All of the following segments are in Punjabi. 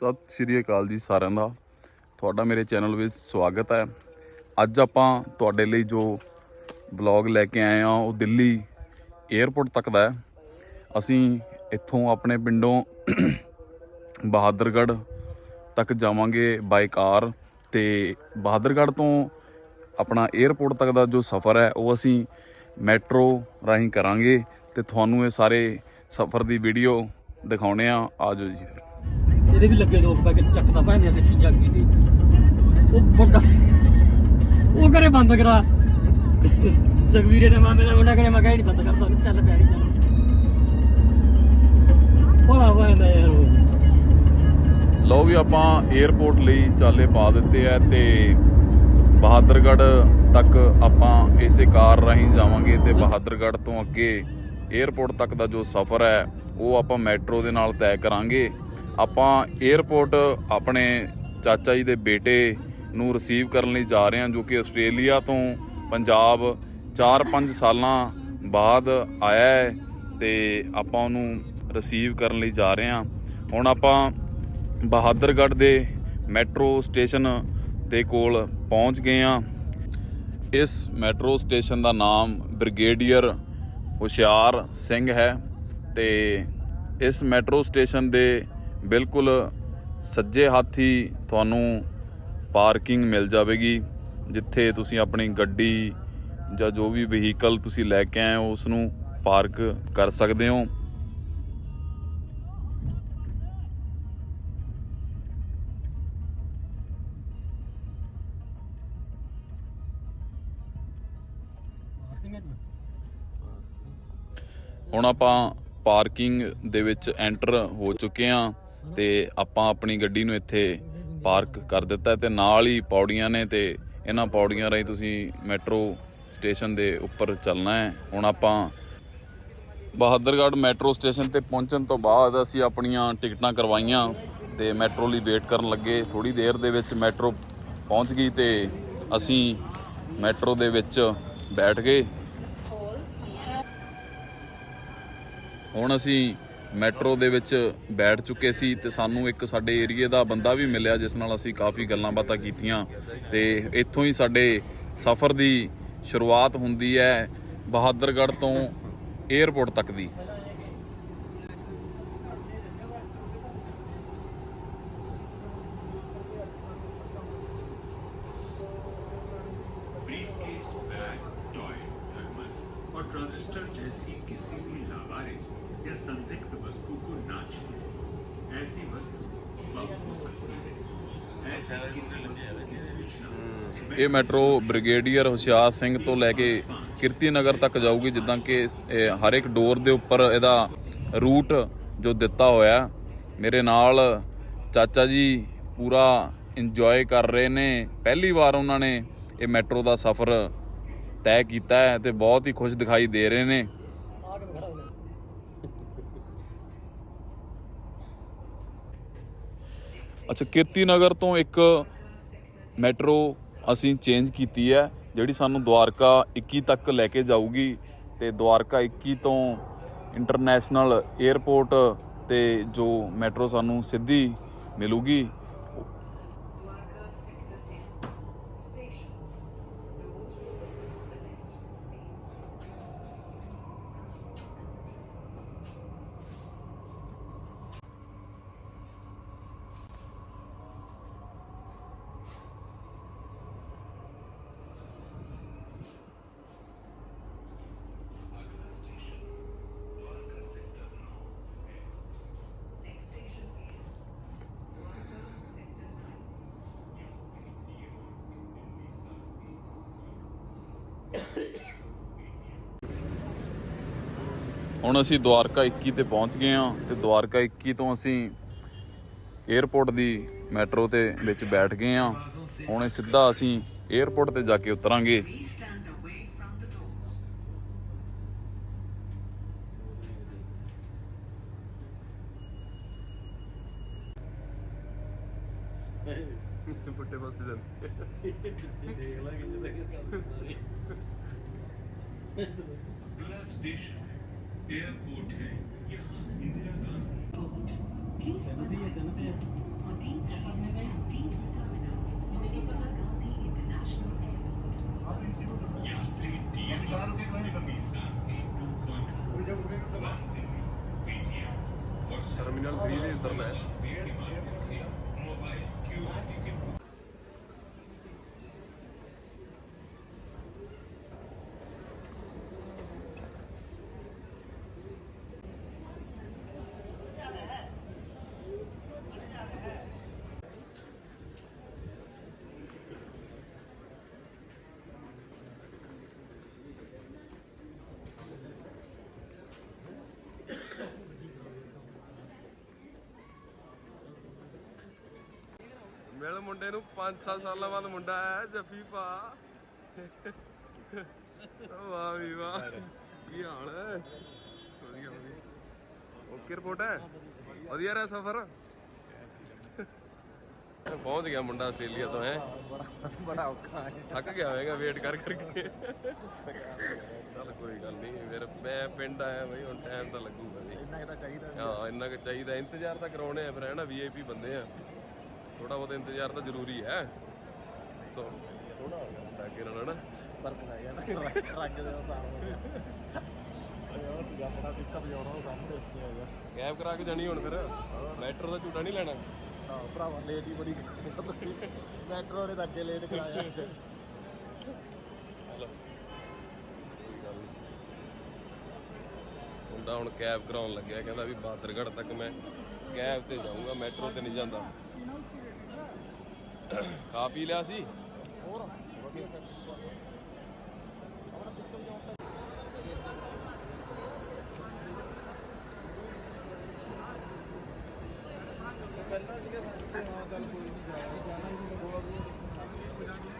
ਸਤਿ ਸ਼੍ਰੀ ਅਕਾਲ ਜੀ ਸਾਰਿਆਂ ਦਾ। ਤੁਹਾਡਾ ਮੇਰੇ ਚੈਨਲ ਵਿੱਚ ਸਵਾਗਤ ਹੈ। ਅੱਜ ਆਪਾਂ ਤੁਹਾਡੇ ਲਈ ਜੋ ਬਲੌਗ ਲੈ ਕੇ ਆਏ ਆ ਉਹ ਦਿੱਲੀ 에ਅਰਪੋਰਟ ਤੱਕ ਦਾ ਹੈ। ਅਸੀਂ ਇੱਥੋਂ ਆਪਣੇ ਪਿੰਡੋਂ ਬਹਾਦਰਗੜ੍ਹ ਤੱਕ ਜਾਵਾਂਗੇ ਬਾਈ ਕਾਰ ਤੇ ਬਹਾਦਰਗੜ੍ਹ ਤੋਂ ਆਪਣਾ 에ਅਰਪੋਰਟ ਤੱਕ ਦਾ ਜੋ ਸਫ਼ਰ ਹੈ, ਉਹ ਅਸੀਂ ਮੈਟਰੋ ਰਾਹੀਂ ਕਰਾਂਗੇ ਤੇ ਤੁਹਾਨੂੰ ਇਹ ਸਾਰੇ ਸਫ਼ਰ ਦੀ ਵੀਡੀਓ ਦਿਖਾਉਣੇ ਆ ਆਜੋ ਜੀ ਫਿਰ। ਇਹਦੇ ਵੀ ਲੱਗੇ ਦੋ ਪੈਕੇਟ ਚੱਕਦਾ ਭੈਣ ਦੇ ਚੀਜ਼ਾਂ ਕੀ ਦੀ ਉਹ ਵੱਡਾ ਉਹ ਕਰੇ ਬੰਦ ਕਰਾ। ਜਗਵੀਰੇ ਦੇ ਮਾਮੇ ਦਾ ਮੁੰਡਾ ਕਰੇ, ਮੈਂ ਕਹਿ ਨਹੀਂ ਬੰਦ ਕਰਦਾ, ਚੱਲ ਪਿਆਰੀ ਚੱਲ। ਬੜਾ ਬੰਦਾ ਯਾਰ ਉਹ। ਲਓ ਵੀ ਆਪਾਂ 에ਅਰਪੋਰਟ ਲਈ ਚਾਲੇ ਪਾ ਦਿੱਤੇ ਆ ਤੇ ਬਹਾਦਰਗੜ੍ਹ ਤੱਕ ਆਪਾਂ ਇਸੇ ਕਾਰ ਰਾਹੀਂ ਜਾਵਾਂਗੇ ਤੇ ਬਹਾਦਰਗੜ੍ਹ ਤੋਂ ਅੱਗੇ 에ਅਰਪੋਰਟ ਤੱਕ ਦਾ ਜੋ ਸਫ਼ਰ ਹੈ, ਉਹ ਆਪਾਂ ਮੈਟਰੋ ਦੇ ਨਾਲ ਤੈਅ ਕਰਾਂਗੇ। ਆਪਾਂ 에ਅਰਪੋਰਟ ਆਪਣੇ ਚਾਚਾ ਜੀ ਦੇ ਬੇਟੇ ਨੂੰ ਰਿਸੀਵ ਕਰਨ ਲਈ ਜਾ ਰਹੇ ਹਾਂ, ਜੋ ਕਿ ਆਸਟ੍ਰੇਲੀਆ ਤੋਂ ਪੰਜਾਬ 4-5 ਸਾਲਾਂ ਬਾਅਦ ਆਇਆ ਹੈ ਤੇ ਆਪਾਂ ਉਹਨੂੰ ਰਿਸੀਵ ਕਰਨ ਲਈ ਜਾ ਰਹੇ ਹਾਂ। ਹੁਣ ਆਪਾਂ ਬਹਾਦਰਗੜ੍ਹ ਦੇ ਮੈਟਰੋ ਸਟੇਸ਼ਨ ਦੇ ਕੋਲ ਪਹੁੰਚ ਗਏ ਹਾਂ। ਇਸ ਮੈਟਰੋ ਸਟੇਸ਼ਨ ਦਾ ਨਾਮ ਬ੍ਰਿਗੇਡੀਅਰ ਹੁਸ਼ਿਆਰ ਸਿੰਘ ਹੈ ਤੇ ਇਸ ਮੈਟਰੋ ਸਟੇਸ਼ਨ ਦੇ ਬਿਲਕੁਲ ਸੱਜੇ ਹੱਥ ਹੀ ਤੁਹਾਨੂੰ ਪਾਰਕਿੰਗ ਮਿਲ ਜਾਵੇਗੀ, ਜਿੱਥੇ ਤੁਸੀਂ ਆਪਣੀ ਗੱਡੀ ਜਾਂ ਜੋ ਵੀ ਵਹੀਕਲ ਤੁਸੀਂ ਲੈ ਕੇ ਆਏ ਹੋ ਉਸ ਨੂੰ ਪਾਰਕ ਕਰ ਸਕਦੇ ਹੋ। ਹੁਣ ਆਪਾਂ ਪਾਰਕਿੰਗ ਦੇ ਵਿੱਚ ਐਂਟਰ ਹੋ ਚੁੱਕੇ ਹਾਂ। ਤੇ ਆਪਾਂ ਆਪਣੀ ਗੱਡੀ ਨੂੰ ਇੱਥੇ ਪਾਰਕ ਕਰ ਦਿੱਤਾ ਹੈ ਤੇ ਨਾਲ ਹੀ ਪੌੜੀਆਂ ਨੇ ਤੇ ਇਹਨਾਂ ਪੌੜੀਆਂ ਰਾਹੀਂ ਤੁਸੀਂ ਮੈਟਰੋ ਸਟੇਸ਼ਨ ਦੇ ਉੱਪਰ ਚੱਲਣਾ ਹੈ। ਹੁਣ ਆਪਾਂ ਬਹਾਦਰਗੜ੍ਹ ਮੈਟਰੋ ਸਟੇਸ਼ਨ ਤੇ ਪਹੁੰਚਣ ਤੋਂ ਬਾਅਦ ਅਸੀਂ ਆਪਣੀਆਂ ਟਿਕਟਾਂ ਕਰਵਾਈਆਂ ਤੇ ਮੈਟਰੋ ਲਈ ਵੇਟ ਕਰਨ ਲੱਗੇ। ਥੋੜੀ ਦੇਰ ਦੇ ਵਿੱਚ ਮੈਟਰੋ ਪਹੁੰਚ ਗਈ ਤੇ ਅਸੀਂ ਮੈਟਰੋ ਦੇ ਵਿੱਚ ਬੈਠ ਗਏ। ਹੁਣ ਅਸੀਂ ਮੈਟਰੋ ਦੇ ਵਿੱਚ ਬੈਠ ਚੁੱਕੇ ਸੀ ਤੇ ਸਾਨੂੰ ਇੱਕ ਸਾਡੇ ਏਰੀਏ ਦਾ ਬੰਦਾ ਵੀ ਮਿਲਿਆ ਜਿਸ ਨਾਲ ਅਸੀਂ ਕਾਫੀ ਗੱਲਾਂ ਬਾਤਾਂ ਕੀਤੀਆਂ ਤੇ ਇੱਥੋਂ ਹੀ ਸਾਡੇ ਸਫ਼ਰ ਦੀ ਸ਼ੁਰੂਆਤ ਹੁੰਦੀ ਹੈ ਬਹਾਦਰਗੜ੍ਹ ਤੋਂ 에ਅਰਪੋਰਟ ਤੱਕ ਦੀ। ਇਹ ਮੈਟਰੋ ਬ੍ਰਿਗੇਡੀਅਰ ਹੁਸ਼ਿਆਰ ਸਿੰਘ ਤੋਂ ਲੈ ਕੇ ਕਿਰਤੀ ਨਗਰ ਤੱਕ ਜਾਊਗੀ, ਜਿੱਦਾਂ ਕਿ ਹਰ ਇੱਕ ਡੋਰ ਦੇ ਉੱਪਰ ਇਹਦਾ ਰੂਟ ਜੋ ਦਿੱਤਾ ਹੋਇਆ ਮੇਰੇ ਨਾਲ ਚਾਚਾ ਜੀ ਪੂਰਾ ਇੰਜੋਏ ਕਰ ਰਹੇ ਨੇ। ਪਹਿਲੀ ਵਾਰ ਉਹਨਾਂ ਨੇ ਇਹ ਮੈਟਰੋ ਦਾ ਸਫ਼ਰ ਤੈਅ ਕੀਤਾ ਹੈ ਤੇ ਬਹੁਤ ਹੀ ਖੁਸ਼ ਦਿਖਾਈ ਦੇ ਰਹੇ ਨੇ। ਅੱਛਾ, ਕੀਰਤੀ ਨਗਰ ਤੋਂ ਇੱਕ ਮੈਟਰੋ ਅਸੀਂ ਚੇਂਜ ਕੀਤੀ ਹੈ, ਜਿਹੜੀ ਸਾਨੂੰ ਦੁਆਰਕਾ 21 ਤੱਕ ਲੈ ਕੇ ਜਾਊਗੀ ਤੇ ਦੁਆਰਕਾ 21 ਤੋਂ ਇੰਟਰਨੈਸ਼ਨਲ 에ਅਰਪੋਰਟ ਤੇ ਜੋ ਮੈਟਰੋ ਸਾਨੂੰ ਸਿੱਧੀ ਮਿਲੂਗੀ। ਹੁਣ ਅਸੀਂ ਦਵਾਰਕਾ 21 ਤੇ ਪਹੁੰਚ ਗਏ ਹਾਂ ਤੇ ਦਵਾਰਕਾ 21 ਤੋਂ ਅਸੀਂ 에ਅਰਪੋਰਟ ਦੀ ਮੈਟਰੋ ਤੇ ਵਿੱਚ ਬੈਠ ਗਏ ਹਾਂ। ਹੁਣ ਸਿੱਧਾ ਅਸੀਂ 에ਅਰਪੋਰਟ ਤੇ ਜਾ ਕੇ ਉਤਰਾਂਗੇ। stand Porque você deve. Você Last dish. Airport. India. Terminal 3 de internet. ਮਿਲ ਮੁੰਡੇ ਨੂੰ 5-7 ਸਾਲਾਂ ਬਾਅਦ ਮੁੰਡਾ ਆਇਆ ਜੱਫੀ ਪਾ। ਵਾਹ ਵੀ ਵਾਹ। ਕੀ ਹਾਲ ਹੈ? ਵਧੀਆ ਵਧੀਆ। ਓਕੇ ਰਿਪੋਰਟ ਹੈ? ਵਧੀਆ ਰਿਹਾ ਸਫ਼ਰ? ਪਹੁੰਚ ਗਿਆ ਮੁੰਡਾ ਆਸਟ੍ਰੇਲੀਆ ਤੋਂ ਹੈ? ਬੜਾ ਔਖਾ ਹੈ। ਥੱਕ ਗਿਆ ਹੋਵੇਗਾ ਵੇਟ ਕਰ ਕਰਕੇ। ਚੱਲ ਕੋਈ ਗੱਲ ਨਹੀਂ ਫਿਰ ਮੈਂ ਪਿੰਡ ਆਇਆ ਬਈ ਹੁਣ ਟਾਈਮ ਤਾਂ ਲੱਗੂਗਾ ਜੀ ਇੰਨਾ ਕੁ ਤਾਂ ਚਾਹੀਦਾ। ਹਾਂ ਇੰਨਾ ਕੁ ਚਾਹੀਦਾ ਇੰਤਜ਼ਾਰ ਤਾਂ ਕਰਾਉਣੇ ਆ ਫਿਰ ਹੈ ਨਾ? ਵੀਆਈਪੀ ਬੰਦੇ ਆ। ਥੋੜਾ ਬਹੁਤ ਇੰਤਜ਼ਾਰ ਤਾਂ ਜ਼ਰੂਰੀ ਹੈ। ਸੋ ਥੋੜਾ ਅੱਗੇ ਨਾਲ ਨਾ। ਫ਼ਰਕ ਪੈ ਗਿਆ ਨਾ ਰੰਗ ਦੇ ਨਾਲ ਉਹ ਤੂੰ ਆਪਣਾ ਪਿੱਕਅਪ ਜਾਣਾ ਉਹ ਸਾਹਮਣੇ ਉੱਤੇ ਆ ਗਿਆ ਕੈਬ ਕਰਾ ਕੇ ਜਾਣੀ ਹੁਣ ਫਿਰ? ਮੈਟਰੋ ਦਾ ਝੂਟਾ ਨਹੀਂ ਲੈਣਾ? ਹਾਂ ਭਰਾਵਾ ਲੇਟ ਹੀ ਬੜੀ ਮੈਟਰੋ ਨੇ ਤਾਂ ਅੱਗੇ ਲੇਟ ਕਰਾਇਆ। ਚਲੋ। ਕੋਈ ਗੱਲ ਨਹੀਂ ਮੁੰਡਾ ਹੁਣ ਕੈਬ ਕਰਾਉਣ ਲੱਗਿਆ ਕਹਿੰਦਾ ਵੀ ਬਾਦਰਗੜ੍ਹ ਤੱਕ ਮੈਂ ਕੈਬ ਤੇ ਜਾਊਂਗਾ ਮੈਟਰੋ ਤੇ ਨਹੀਂ ਜਾਂਦਾ। ਖਾ ਪੀ ਲਿਆ ਸੀ। ਹੋਰ ਵਧੀਆ ਸਰ ਆਪਣਾ ਪਿੱਕਅਪ ਜਾਣ ਪਹਿਲਾਂ ਸੀਗਾ ਹਾਂ ਗੱਲ ਕੋਈ ਨਹੀਂ ਜਾਣਾ ਹੀ ਨਹੀਂ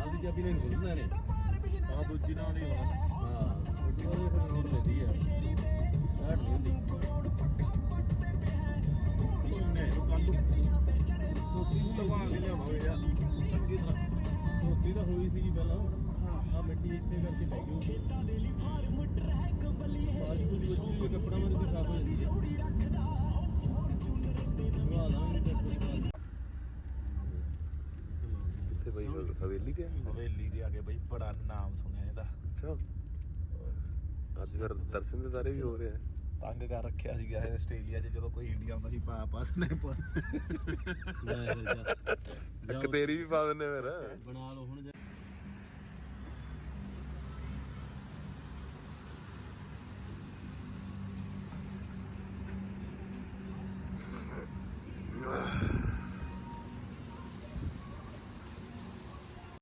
ਆਲਦੀ ਚਾਬੀ ਲੈਣ ਖੁੱਲਣਾ ਨੇ ਆ ਦੂਜੀ ਨਾਲ ਨਹੀਂ ਹੋਣਾ ਹਾਂ। ਉਹਦੀ ਉਹਦੀ ਫਿਰ ਨੋਟ ਲੈਂਦੀ ਆ ਸਟਾਰਟ ਨਹੀਂ ਹੁੰਦੀ ਉਹਨੇ ਕੱਲ ਸੋਤੀ ਨੂੰ ਲਵਾ ਕੇ ਲਿਆਵਾਂਗੇ ਯਾਰ ਚੰਗੀ ਤਰ੍ਹਾਂ ਸੋਤੀ ਤਾਂ ਹੋਈ ਸੀ ਪਹਿਲਾਂ ਆ ਮਿੱਟੀ ਇੱਥੇ ਕਰਕੇ ਪੈ ਗਈ ਵੱਜੀ ਹੋਈ ਹੈ, ਕੱਪੜਾ ਮਾਰ ਕੇ ਹਵੇਲੀ ਤੇ ਹਵੇਲੀ ਦੇ ਆਗੇ ਬਈ ਬੜਾ ਨਾਮ ਸੁਣਿਆ ਇਹਦਾ। ਅੱਛਾ। ਅੱਜ ਫਿਰ ਦਰਸ਼ਨ ਦੇ ਦਾਰੇ ਵੀ ਹੋ ਰਿਹਾ ਤੰਗ ਕਰ ਰੱਖਿਆ ਸੀਗਾ ਇਹ ਆਸਟ੍ਰੇਲੀਆ 'ਚ ਜਦੋਂ ਕੋਈ ਇੰਡੀਆ ਆਉਂਦਾ ਸੀ ਪਾ ਪਾ। ਸਨੈਪ ਲੈ ਫਿਰ ਜਾ। ਇੱਕ ਤੇਰੀ ਵੀ ਪਾ ਦਿੰਨੇ ਫਿਰ। ਬਣਾ ਲਓ ਹੁਣ